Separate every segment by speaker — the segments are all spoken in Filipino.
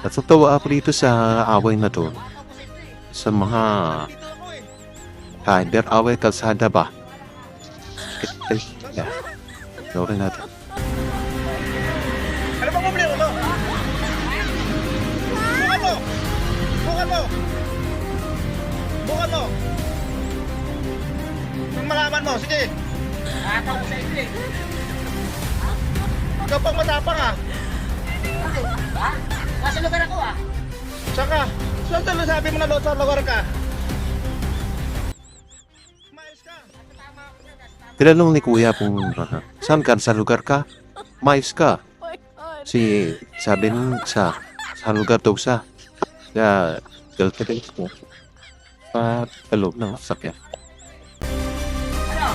Speaker 1: Natutuwa ako dito sa away na to. Sa mga cyber away kalsada ba? Ay, yeah. Sorry natin.
Speaker 2: Ano bang problema mo? Bukan mo! Bukan mo! Bukan mo! Malaman mo, sige! Nakataw ko sa ito eh. Ikaw pang matapang ah.
Speaker 3: Ah.
Speaker 2: Saka, saan talo sabi mo na load sa lugar ka? Mayos ka.
Speaker 1: Tinanong ni Kuya kung uh, saan ka sa lugar ka? Mais ka. Si sabi nun sa sa lugar daw sa sa girlfriend ko. Pa loob ng sakya.
Speaker 3: Ano?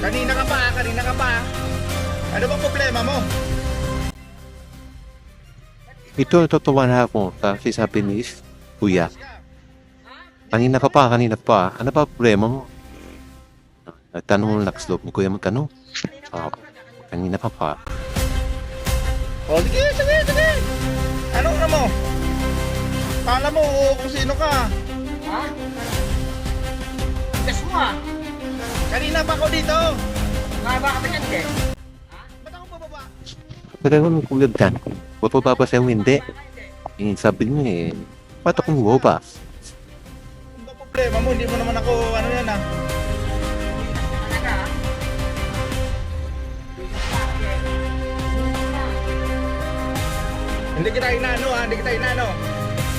Speaker 2: Kanina ka pa, kanina ka pa. Ano bang problema mo?
Speaker 1: Ito totoo na ako kasi sabi ni Kuya. Kanina ka pa, kanina pa. Ano ba problema mo? Nagtanong ng slope ni Kuya magkano? Ah, kanina ka pa.
Speaker 2: O sige, sige, sige. Ano ano mo? Kala mo kung sino ka.
Speaker 3: Ha? Gas mo ah.
Speaker 2: Kanina pa ako dito.
Speaker 3: Mahaba ka ba
Speaker 1: Pero nung kuya dyan, ba't pa siya hindi? Eh, sabi niya eh, ba't akong ba?
Speaker 2: Ano ba problema mo? Hindi mo naman ako ano yan ah. Hindi kita inano ah, hindi kita inano.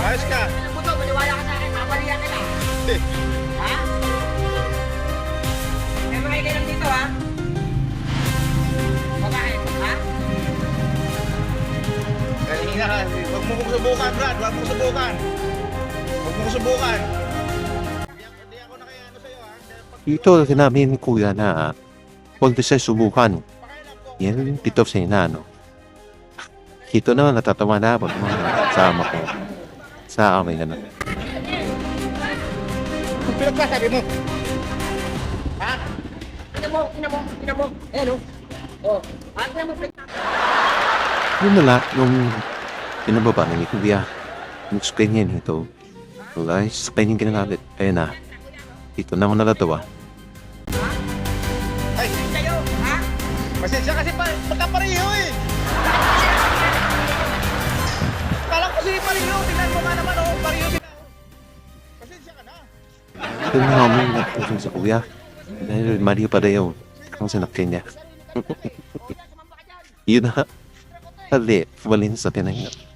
Speaker 2: Ayos ka. Kanina, huwag mo kong subukan, Brad. Huwag mo subukan. Huwag mo kong subukan. Hindi ako, hindi ako nakayano sa'yo ah. Kaya pag-
Speaker 1: Ito sinabi ni kuya na huwag na siya subukan. Yan yung tito sa inano. Ito naman natatawa na ako mga kasama ko. Sa amin na
Speaker 2: Kung pinagkasabi mo. Ha?
Speaker 3: Ina mo, ina mo, ina mo. Ayan o. Oh. Ah, ina mo.
Speaker 1: Yun na lang, yung pinababa ni kuya. Nag-explain niya nito. Wala, explain yung ginagalit. Ayun na. Ito na ako nalatawa.
Speaker 2: Ay,
Speaker 3: Kayo, ha?
Speaker 2: pasensya kasi pa, magkapareho eh. Kala ko si Pareho, tingnan mo nga naman oh, Pareho din ako. Pasensya ka na.
Speaker 1: Ito na ako nagpusin sa kuya. Dahil mali pa rin ang sinakyan niya. Yun na. Hali, walin sa tinanggap.